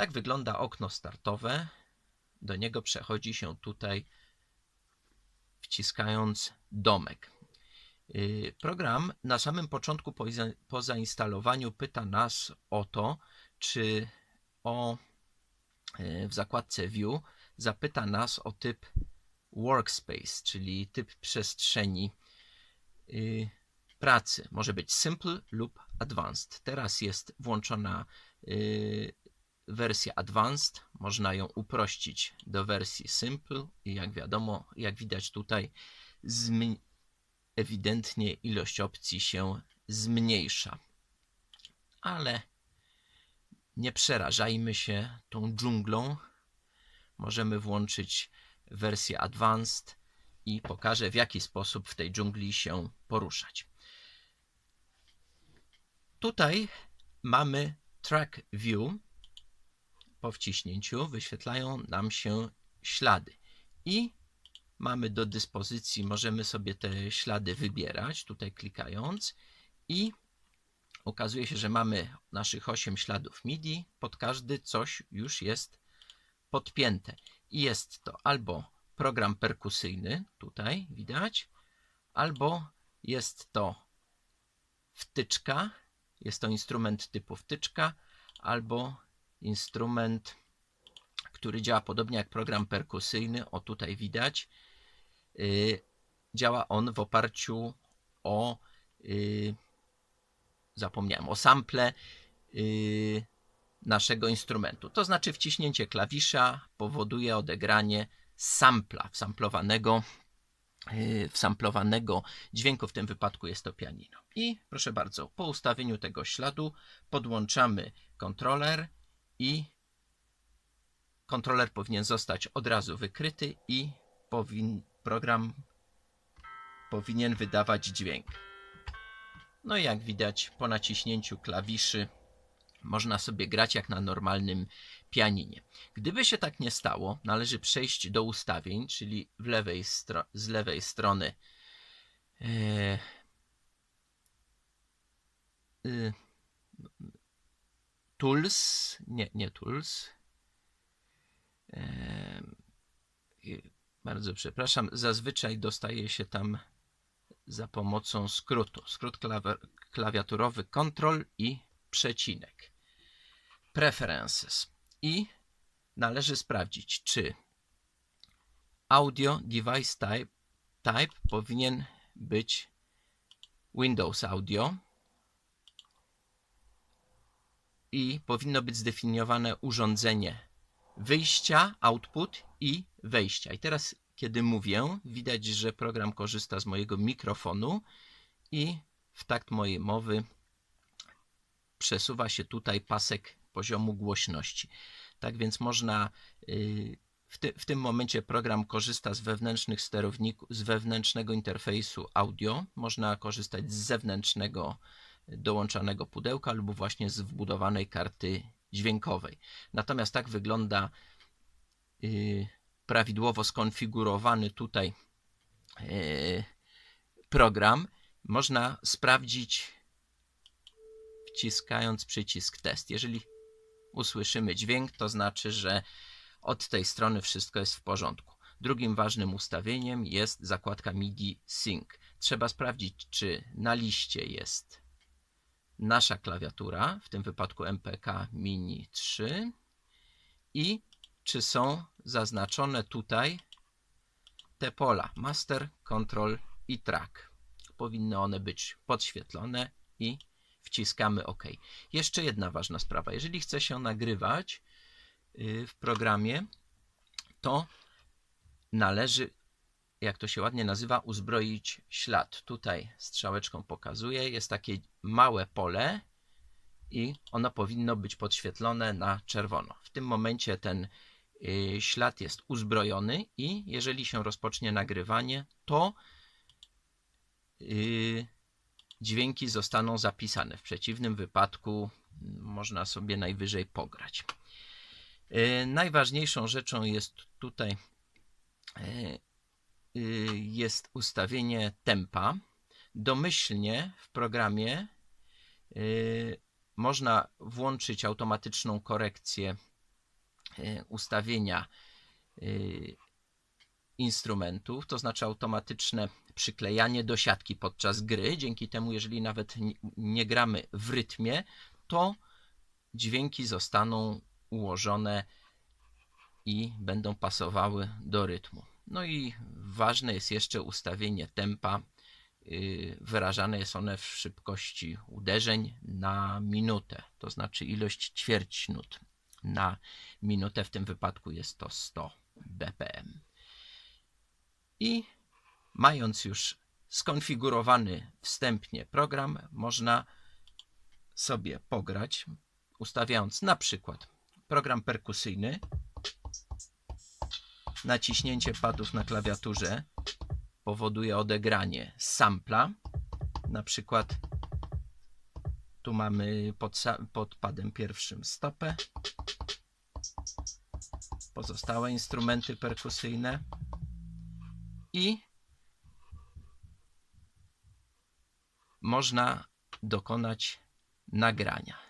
Tak wygląda okno startowe. Do niego przechodzi się tutaj wciskając domek. Yy, Program na samym początku po, za- po zainstalowaniu pyta nas o to, czy o yy, w zakładce View zapyta nas o typ workspace, czyli typ przestrzeni yy, pracy. Może być simple lub advanced. Teraz jest włączona wersja advanced. Można ją uprościć do wersji simple i jak wiadomo, jak widać tutaj ewidentnie ilość opcji się zmniejsza. Ale nie przerażajmy się tą dżunglą. Możemy włączyć wersję Advanced i pokażę w jaki sposób w tej dżungli się poruszać. Tutaj mamy Track View. Po wciśnięciu wyświetlają nam się ślady i mamy do dyspozycji, możemy sobie te ślady wybierać, tutaj klikając i okazuje się, że mamy naszych 8 śladów MIDI, pod każdy coś już jest podpięte. I jest to albo program perkusyjny, tutaj widać, albo jest to wtyczka, jest to instrument typu wtyczka, albo instrument, który działa podobnie jak program perkusyjny, o tutaj widać, y, działa on w oparciu o y, zapomniałem, o sample y, naszego instrumentu. To znaczy wciśnięcie klawisza powoduje odegranie sampla, wsamplowanego, wsamplowanego dźwięku, w tym wypadku jest to pianino. I proszę bardzo, po ustawieniu tego śladu podłączamy kontroler i kontroler powinien zostać od razu wykryty i powin, program powinien wydawać dźwięk. No i jak widać, po naciśnięciu klawiszy można sobie grać jak na normalnym pianinie. Gdyby się tak nie stało, należy przejść do ustawień, czyli lewej z lewej strony e, y, Tools, nie, nie Tools. Bardzo przepraszam, zazwyczaj dostaje się tam za pomocą skrótu. Skrót klawi- klawiaturowy Ctrl i przecinek. Preferences. I należy sprawdzić, czy audio device type, type powinien być Windows Audio i powinno być zdefiniowane urządzenie wyjścia, output i wejścia. I teraz, kiedy mówię, widać, że program korzysta z mojego mikrofonu i w takt mojej mowy przesuwa się tutaj pasek poziomu głośności. Tak więc można y, w, ty, w tym momencie program korzysta z wewnętrznych sterowników, z wewnętrznego interfejsu audio. Można korzystać z zewnętrznego dołączanego pudełka lub właśnie z wbudowanej karty dźwiękowej. Natomiast tak wygląda y, prawidłowo skonfigurowany tutaj y, program. Można sprawdzić wciskając przycisk test. Jeżeli usłyszymy dźwięk, to znaczy, że od tej strony wszystko jest w porządku. Drugim ważnym ustawieniem jest zakładka MIDI Sync. Trzeba sprawdzić, czy na liście jest nasza klawiatura, w tym wypadku MPK Mini 3 i czy są zaznaczone tutaj te pola Master, Control i Track. Powinny one być podświetlone i wciskamy OK. Jeszcze jedna ważna sprawa. Jeżeli chce się nagrywać y, w programie, to należy, jak to się ładnie nazywa, uzbroić ślad. Tutaj strzałeczką pokazuję, jest takie małe pole i ono powinno być podświetlone na czerwono. W tym momencie ten y, ślad jest uzbrojony i jeżeli się rozpocznie nagrywanie, to y, dźwięki zostaną zapisane. W przeciwnym wypadku mm, można sobie najwyżej pograć. Y, Najważniejszą rzeczą jest tutaj jest ustawienie tempa. Domyślnie w programie y, można włączyć automatyczną korekcję y, ustawienia y, instrumentów, to znaczy automatyczne przyklejanie do siatki podczas gry. Dzięki temu, jeżeli nawet nie gramy w rytmie, to dźwięki zostaną ułożone i będą pasowały do rytmu. No i ważne jest jeszcze ustawienie tempa. Yy, Wyrażane jest one w szybkości uderzeń na minutę, to znaczy ilość ćwierć nut na minutę. W tym wypadku jest to 100 BPM. I mając już skonfigurowany wstępnie program, można sobie pograć, ustawiając na przykład program perkusyjny. Naciśnięcie padów na klawiaturze powoduje odegranie sampla. Na przykład tu mamy pod, pod padem pierwszym stopę, pozostałe instrumenty perkusyjne i można dokonać nagrania.